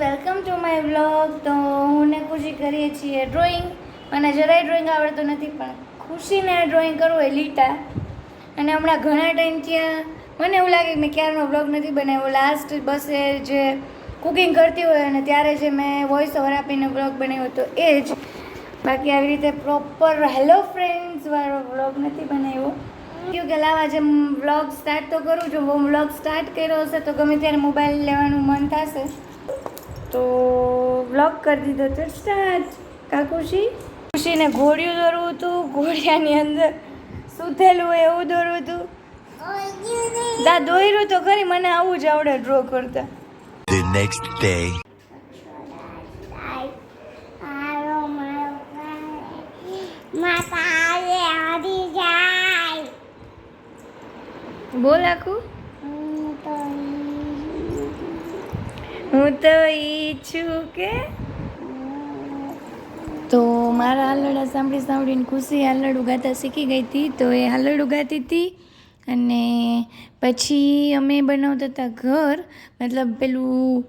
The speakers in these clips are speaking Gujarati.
વેલકમ ટુ માય વ્લોગ તો હું ને ખુશી કરીએ છીએ ડ્રોઈંગ મને જરાય ડ્રોઈંગ આવડતું નથી, પણ ખુશીને ડ્રોઈંગ કરવું એ લીટા. અને હમણાં ઘણા ટાઈમ ત્યાં મને એવું લાગે કે મેં ક્યારનો વ્લોગ નથી બનાવ્યો. લાસ્ટ બસે જે કુકિંગ કરતી હોય અને ત્યારે જે મેં વોઇસ ઓવર આપીને વ્લોગ બનાવ્યો હતો એ જ. બાકી આવી રીતે પ્રોપર હેલો ફ્રેન્ડ્સ વાળો વ્લોગ નથી બનાવ્યો. કેવું કે લાવા જે વ્લોગ સ્ટાર્ટ તો કરું છું. હું બ્લોગ સ્ટાર્ટ કર્યો હશે તો ગમે ત્યારે મોબાઈલ લેવાનું મન થશે. તો વ્લોગ કરી દીધો તો સ્ટાર્ટ. કા ખુશી ખુશીને ઘોડિયું દોરવું હતું ઘોડિયાની અંદર સૂતેલું હોય એવું દોરવું હતું. દા દોર્યું તો ખરી મને આવું જ આવડે ડ્રો કરતા. The next day. બોલ આખું હું તો ઈચ્છું કે તો મારા હાલરડા સાંભળી સાંભળીને ખુશી હાલરડું ગાતા શીખી ગઈ હતી, તો એ હાલરડું ગાતી હતી અને પછી અમે બનાવતા હતા ઘર, મતલબ પેલું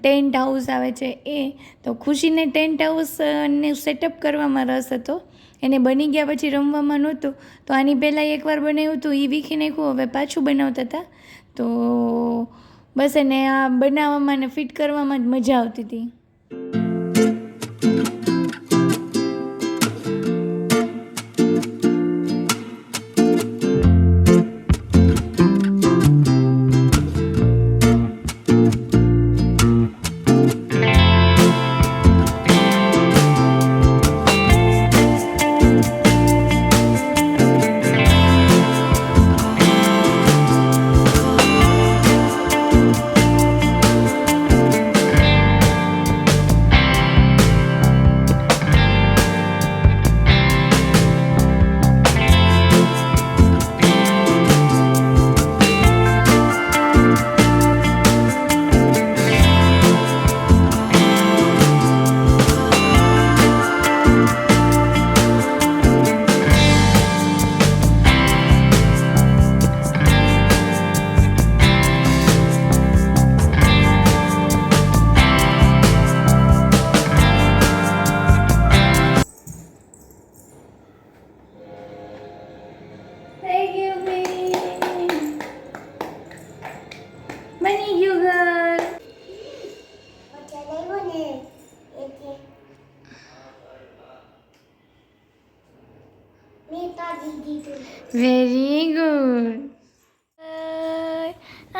ટેન્ટ હાઉસ આવે છે એ, તો ખુશીને ટેન્ટ હાઉસને સેટઅપ કરવામાં રસ હતો. એને બની ગયા પછી રમવામાં નહોતું, તો આની પહેલાં એકવાર બનાવ્યું હતું એ વીખી નાખ્યું હવે પાછું બનાવતા હતા. તો બસ એને આ બનાવવામાં ને ફિટ કરવામાં જ મજા આવતી હતી.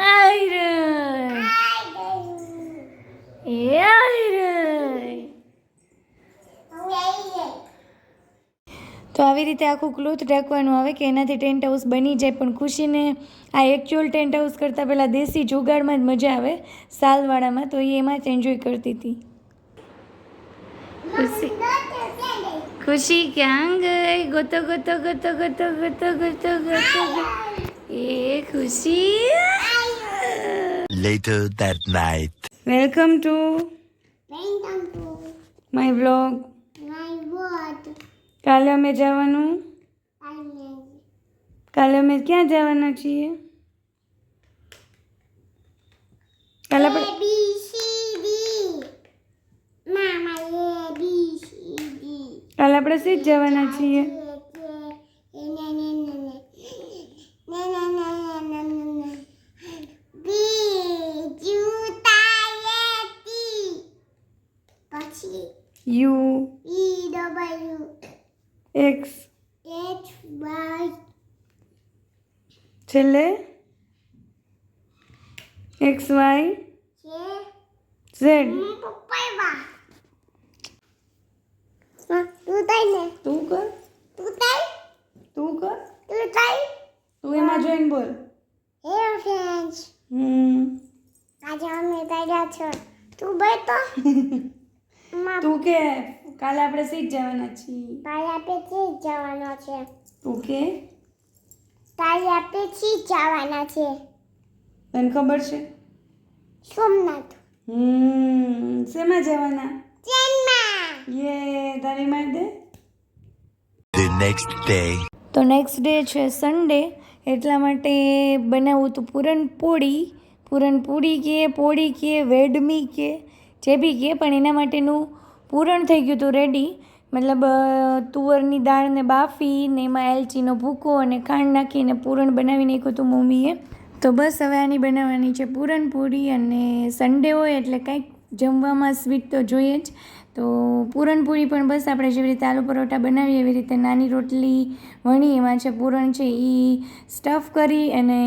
આઈ રહી એ આઈ તો આવી રીતે આખું ક્લોથ ઢાંકવાનું આવે કે એનાથી ટેન્ટ હાઉસ બની જાય, પણ ખુશીને આ એકચ્યુઅલ ટેન્ટ હાઉસ કરતાં પહેલાં દેશી જુગાડમાં જ મજા આવે સાલવાળામાં તો એ એમાં જ એન્જોય કરતી હતી. ખુશી ક્યાં ગઈ? ગોતો ગોતો ગોતો ગોતો ગોતો ગોતો ગોતો એ ખુશી. Later that night. Welcome to my blog કાલે અમે જવાનું? કાલે અમે ક્યાં જવાના છીએ? કાલે આપણે કાલે જ જવાના છીએ. પછી યુ એક્સ. છેલ્લે? X Y? ઝેડ. તું તાઈ ને. તું કર. તું થાય તું કર. તું થાય તું એમાં જોઈન બોલ. હે ફ્રેન્ડ્સ હમ. આજે અમે તૈયાર છો. તું ભાઈ તો. તું કે કાલે આપણે સીધ જવાના છીએ. કાલે આપે સીટ જવાનો છે. તું કે? કાલે આપે સીટ જવાના છે. તને ખબર છે? સોમનાથ. હમ. શેમાં જવાના? યે તારી માટે The next day. તો નેક્સ્ટ ડે છે સન્ડે એટલા માટે બનાવવું તો પૂરણપોળી પૂરણપોળી કે પોળી કે વેડમી કે જે બી કે પણ એના માટેનું પૂરણ થઈ ગયું હતું રેડી મતલબ તુવરની દાળને બાફીને એમાં એલચીનો ભૂકો અને ખાંડ નાખીને પૂરણ બનાવી નાખ્યું હતું મમ્મીએ. તો બસ હવે આની બનાવવાની છે પૂરણપૂરી અને સન્ડે હોય એટલે કંઈક જમવામાં સ્વીટ તો જોઈએ જ. તો પૂરણપૂરી પણ બસ આપણે જેવી રીતે આલુ પરોઠા બનાવીએ એવી રીતે નાની રોટલી વણી, એમાં છે પૂરણ છે એ સ્ટફ કરી અને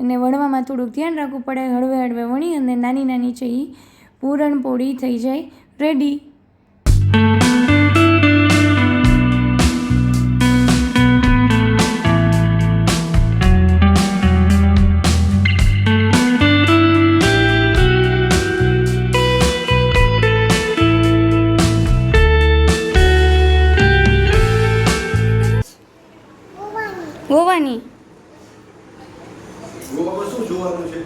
એને વણવામાં થોડુંક ધ્યાન રાખવું પડે, હળવે હળવે વણી અને નાની નાની છે એ પૂરણપોળી થઈ જાય રેડી ગોવામાં શું જોવાનું છે?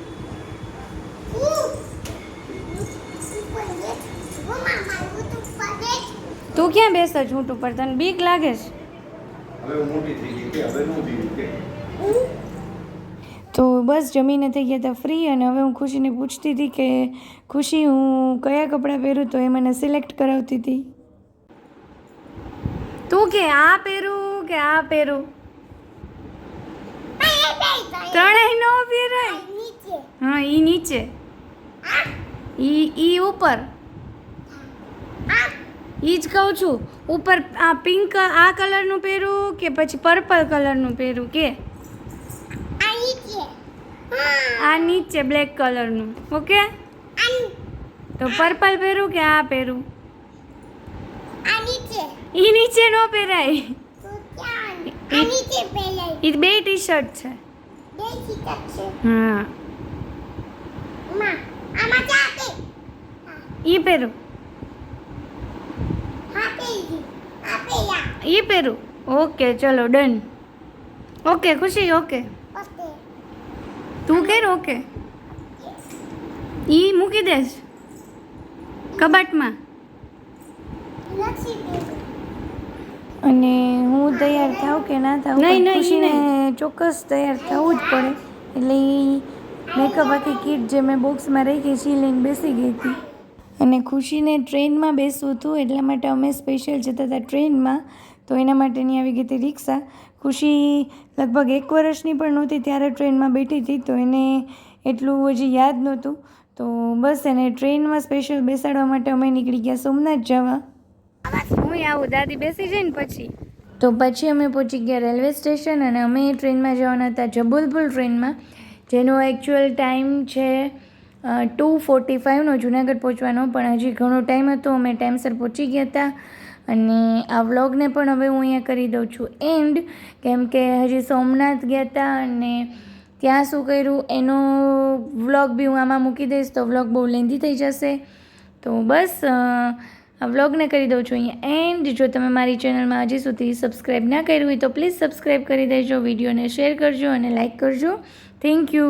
તું ક્યાં બેસો ઊંટ ઉપર? તને બીક લાગે છે? હવે મોટી થઈ ગઈ કે હવે નું થયું કે? તો બસ જમીને થઈ ગયા હતા ફ્રી અને હવે હું ખુશીને પૂછતી હતી કે ખુશી હું કયા કપડાં પહેરું? તો એ મને સિલેક્ટ કરાવતી હતી. તું કે આ પહેરું કે આ પહેરું? ત્રણેય નો પહેરાય હા ઈ નીચે. ઈ ઈ ઉપર. ઈ જ કહું છું. ઉપર આ પિંક આ કલરનું પહેરું કે પછી પર્પલ કલરનું પહેરું કે? આ નીચે. બ્લેક કલરનું. ઓકે? તો પર્પલ પહેરું કે આ પહેરું? ઈ નીચે નો પહેરાય. ઈ બે ટી શર્ટ છે. હા. ઈ પહેરું ઈ પહેરું ઓકે ચલો ડન. Okay Khushi okay. તું કેર ઓકે. ઈ મૂકી દેશ. કબાટમાં. અને હું તૈયાર થાઉં કે ના થાઉં નહીં, ખુશીને ચોક્કસ તૈયાર થવું જ પડે. એટલે મેકઅપ આખી કીટ જે મેં બોક્સમાં રાખી છે લઈને બેસી ગઈ હતી. અને ખુશીને ટ્રેનમાં બેસવું હતું એટલા માટે અમે સ્પેશિયલ જતા હતા ટ્રેનમાં તો એના માટેની આવી ગઈ હતી રિક્ષા. ખુશી લગભગ એક વર્ષની પણ નહોતી ત્યારે ટ્રેનમાં બેઠી હતી તો એને એટલું હજી યાદ નહોતું. તો બસ એને ટ્રેનમાં સ્પેશિયલ બેસાડવા માટે અમે નીકળી ગયા સોમનાથ જવા. હું દાદી બેસી જઈને પછી? તો પછી અમે પહોંચી ગયા રેલવે સ્ટેશન અને અમે એ ટ્રેનમાં જવાના હતા, જબલપુર ટ્રેનમાં, જેનો એકચ્યુઅલ ટાઈમ છે ટુ ફોર્ટી ફાઇવનો જુનાગઢ પહોંચવાનો. પણ હજી ઘણો ટાઈમ હતો, અમે ટાઈમસર પહોંચી ગયા હતા. અને આ વ્લોગને પણ હવે હું અહીંયા કરી દઉં છું. એન્ડ કેમ કે હજી સોમનાથ ગયા હતા અને ત્યાં શું કર્યું, એનો વ્લોગ બી હું આમાં મૂકી દઈશ, તો વ્લોગ બહુ લેન્ધી થઈ જશે. તો બસ આ વ્લોગને કરી દઉં છું અહીંયા એન્ડ જો તમે મારી ચેનલમાં હજી સુધી સબસ્ક્રાઈબ ના કર્યું હોય તો પ્લીઝ સબસ્ક્રાઈબ કરી દેજો, વિડીયોને શેર કરજો અને લાઇક કરજો. Thank you